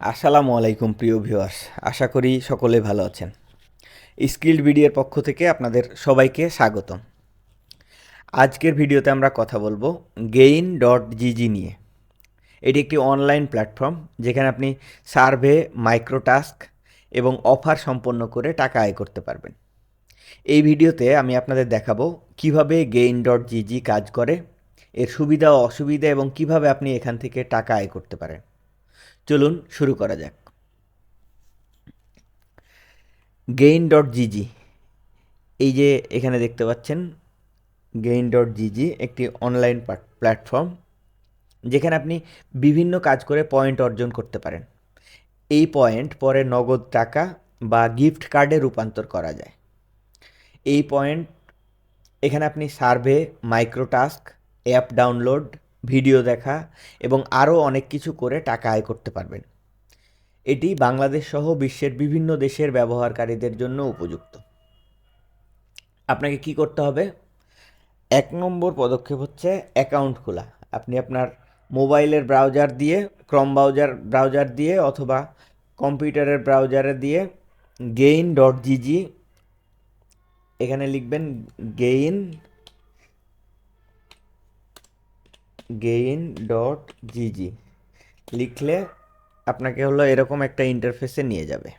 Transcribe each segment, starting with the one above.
আসসালামু আলাইকুম, প্রিয় ভিউয়ার্স। আশা করি সকলে ভালো আছেন। স্কিল্ড ভিডিওর পক্ষ থেকে আপনাদের সবাইকে স্বাগতম। আজকের ভিডিওতে আমরা কথা বলব গেইন ডট জিজি নিয়ে। এটি একটি অনলাইন প্ল্যাটফর্ম, যেখানে আপনি সার্ভে, মাইক্রোটাস্ক এবং অফার সম্পন্ন করে টাকা আয় করতে পারবেন। এই ভিডিওতে আমি আপনাদের দেখাবো কীভাবে গেইন ডট জিজি কাজ করে, এর সুবিধা অসুবিধা এবং কীভাবে আপনি এখান থেকে টাকা আয় করতে পারেন। চলুন শুরু করা যাক। গেইন ডট জিজি এই যে এখানে দেখতে পাচ্ছেন গেইন ডট জিজি একটি অনলাইন প্ল্যাটফর্ম যেখানে আপনি বিভিন্ন কাজ করে পয়েন্ট অর্জন করতে পারেন। এই পয়েন্ট পরে নগদ টাকা বা গিফট কার্ডে রূপান্তর করা যায়। এই পয়েন্ট এখানে আপনি survey microtask app download video দেখা এবং আরও অনেক কিছু করে টাকা আয় করতে পারবেন। এটি বাংলাদেশ সহ বিশ্বের বিভিন্ন দেশের ব্যবহারকারীদের জন্য উপযুক্ত। আপনাকে কি করতে হবে? এক নম্বর পদক্ষেপ হচ্ছে অ্যাকাউন্ট খোলা। আপনি আপনার মোবাইলের ব্রাউজার দিয়ে, ক্রম ব্রাউজার ব্রাউজার দিয়ে অথবা কম্পিউটারের ব্রাউজারে দিয়ে গেইন ডট জিজি এখানে লিখবেন গেইন গেইন ডট জিজি লিখলে আপনাকে হলো এরকম একটা ইন্টারফেসে নিয়ে যাবে।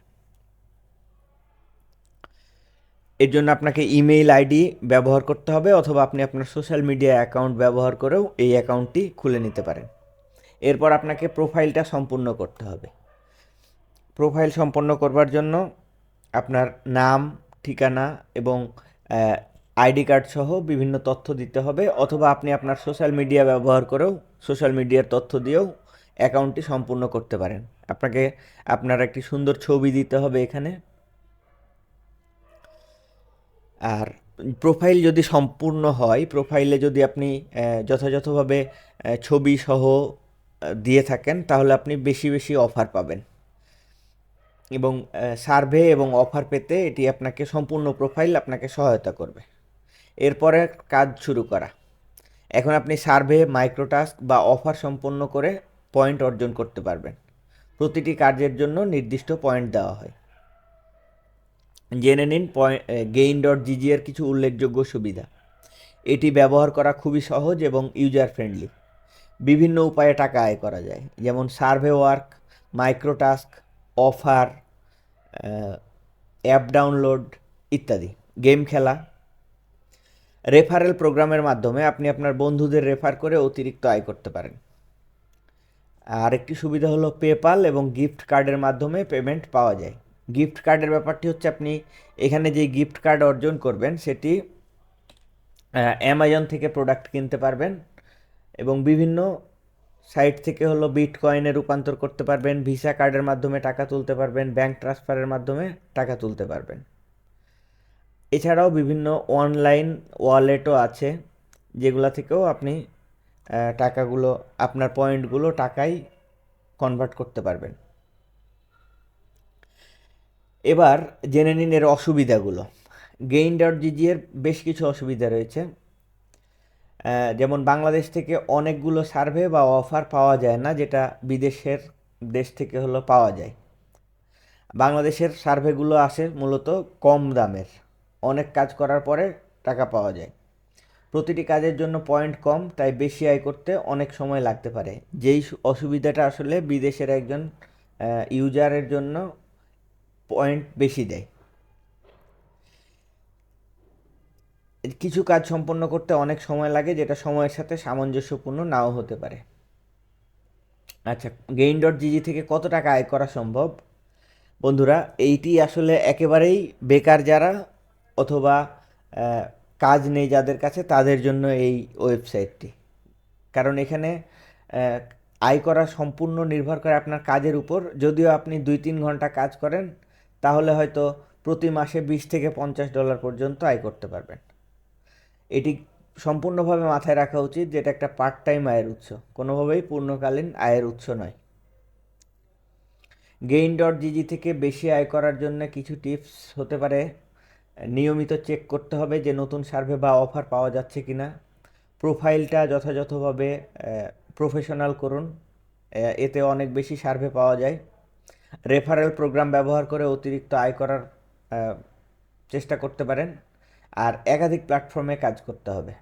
এর জন্য আপনাকে ইমেইল আইডি ব্যবহার করতে হবে অথবা আপনি আপনার সোশ্যাল মিডিয়া অ্যাকাউন্ট ব্যবহার করেও এই অ্যাকাউন্টটি খুলে নিতে পারেন। এরপর আপনাকে প্রোফাইলটা সম্পূর্ণ করতে হবে। প্রোফাইল সম্পন্ন করবার জন্য আপনার নাম, ঠিকানা এবং আইডি কার্ড সহ বিভিন্ন তথ্য দিতে হবে, অথবা আপনি আপনার সোশ্যাল মিডিয়া ব্যবহার করেও সোশ্যাল মিডিয়ার তথ্য দিয়েও অ্যাকাউন্টটি সম্পূর্ণ করতে পারেন। আপনাকে, আপনার একটি সুন্দর ছবি দিতে হবে এখানে। আর প্রোফাইল যদি সম্পূর্ণ হয়, প্রোফাইলে যদি আপনি যথাযথভাবে ছবি সহ দিয়ে থাকেন, তাহলে আপনি বেশি বেশি অফার পাবেন। এবং সার্ভে এবং অফার পেতে এটি আপনাকে সম্পূর্ণ প্রোফাইল আপনাকে সহায়তা করবে। এরপরে কাজ শুরু করা। এখন আপনি সার্ভে, মাইক্রোটাস্ক বা অফার সম্পন্ন করে পয়েন্ট অর্জন করতে পারবেন। প্রতিটি কার্যের জন্য নির্দিষ্ট পয়েন্ট দেওয়া হয়। জেনে নিন গেইন ডট জিজি এর কিছু উল্লেখযোগ্য সুবিধা। এটি ব্যবহার করা খুবই সহজ এবং ইউজার ফ্রেন্ডলি বিভিন্ন উপায়ে টাকা আয় করা যায়, যেমন survey work, microtask, offer app download ইত্যাদি। গেম খেলা রেফারেল প্রোগ্রামের মাধ্যমে আপনি আপনার বন্ধুদের রেফার করে অতিরিক্ত আয় করতে পারেন। আর একটি সুবিধা হলো পেপাল এবং গিফট কার্ডের মাধ্যমে পেমেন্ট পাওয়া যায়। গিফট কার্ডের ব্যাপারটি হচ্ছে আপনি এখানে যে গিফট কার্ড অর্জন করবেন, সেটি অ্যামাজন থেকে প্রোডাক্ট কিনতে পারবেন এবং বিভিন্ন সাইট থেকে হলো বিটকয়েনে রূপান্তর করতে পারবেন ভিসা কার্ডের মাধ্যমে টাকা তুলতে পারবেন ব্যাংক ট্রান্সফারের মাধ্যমে টাকা তুলতে পারবেন। এছাড়াও বিভিন্ন অনলাইন ওয়ালেটও আছে, যেগুলো থেকেও আপনি টাকাগুলো, আপনার পয়েন্টগুলো টাকায় কনভার্ট করতে পারবেন। এবার জেনে নিন এর অসুবিধাগুলো। গেইন ডট জিজি এর বেশ কিছু অসুবিধা রয়েছে। যেমন বাংলাদেশ থেকে অনেকগুলো সার্ভে বা অফার পাওয়া যায় না, যেটা বিদেশের দেশ থেকে হলো পাওয়া যায়। বাংলাদেশের সার্ভেগুলো আসে মূলত কম দামের। অনেক কাজ করার পরে টাকা পাওয়া যায়। প্রতিটি কাজের জন্য পয়েন্ট কম, তাই বেশি আয় করতে অনেক সময় লাগতে পারে। যেই অসুবিধাটা আসলে বিদেশের একজন ইউজারের জন্য পয়েন্ট বেশি দেয়। কিছু কাজ সম্পন্ন করতে অনেক সময় লাগে, যেটা সময়ের সাথে সামঞ্জস্যপূর্ণ নাও হতে পারে। আচ্ছা গেইন ডট জিজি থেকে কত টাকা আয় করা সম্ভব? বন্ধুরা, এইটি আসলে একেবারেই বেকার যারা অথবা কাজ নেই যাদের কাছে, তাদের জন্য এই ওয়েবসাইটটি। কারণ এখানে আয় করা সম্পূর্ণ নির্ভর করে আপনার কাজের উপর। যদিও আপনি দুই তিন ঘণ্টা কাজ করেন, তাহলে হয়তো প্রতি মাসে বিশ থেকে পঞ্চাশ ডলার পর্যন্ত আয় করতে পারবেন। এটি সম্পূর্ণভাবে মাথায় রাখা উচিত যেটা একটা পার্ট টাইম আয়ের উৎস। কোনোভাবেই পূর্ণকালীন আয়ের উৎস নয়। গেইন ডট জিজি থেকে বেশি আয় করার জন্য কিছু টিপস হতে পারে। নিয়মিত চেক করতে হবে যে নতুন সার্ভে বা অফার পাওয়া যাচ্ছে কি না প্রোফাইলটা যথাযথভাবে প্রফেশনাল করুন। এতে অনেক বেশি সার্ভে পাওয়া যায়। রেফারেল প্রোগ্রাম ব্যবহার করে অতিরিক্ত আয় করার চেষ্টা করতে পারেন। আর একাধিক প্ল্যাটফর্মে কাজ করতে হবে।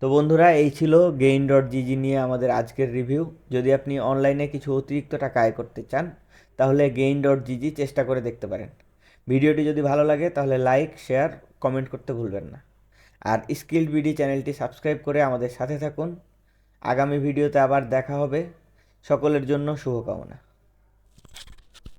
তো বন্ধুরা, এই ছিল গেইন ডট জিজি নিয়ে আমাদের আজকের রিভিউ যদি আপনি অনলাইনে কিছু অতিরিক্ত টাকা আয় করতে চান, তাহলে গেইন ডট জিজি চেষ্টা করে দেখতে পারেন। ভিডিওটি যদি ভালো লাগে, তাহলে লাইক শেয়ার কমেন্ট করতে ভুলবেন না। আর স্কিল বিডি চ্যানেলটি সাবস্ক্রাইব করে আমাদের সাথে থাকুন। আগামী ভিডিওতে আবার দেখা হবে। সকলের জন্য শুভকামনা।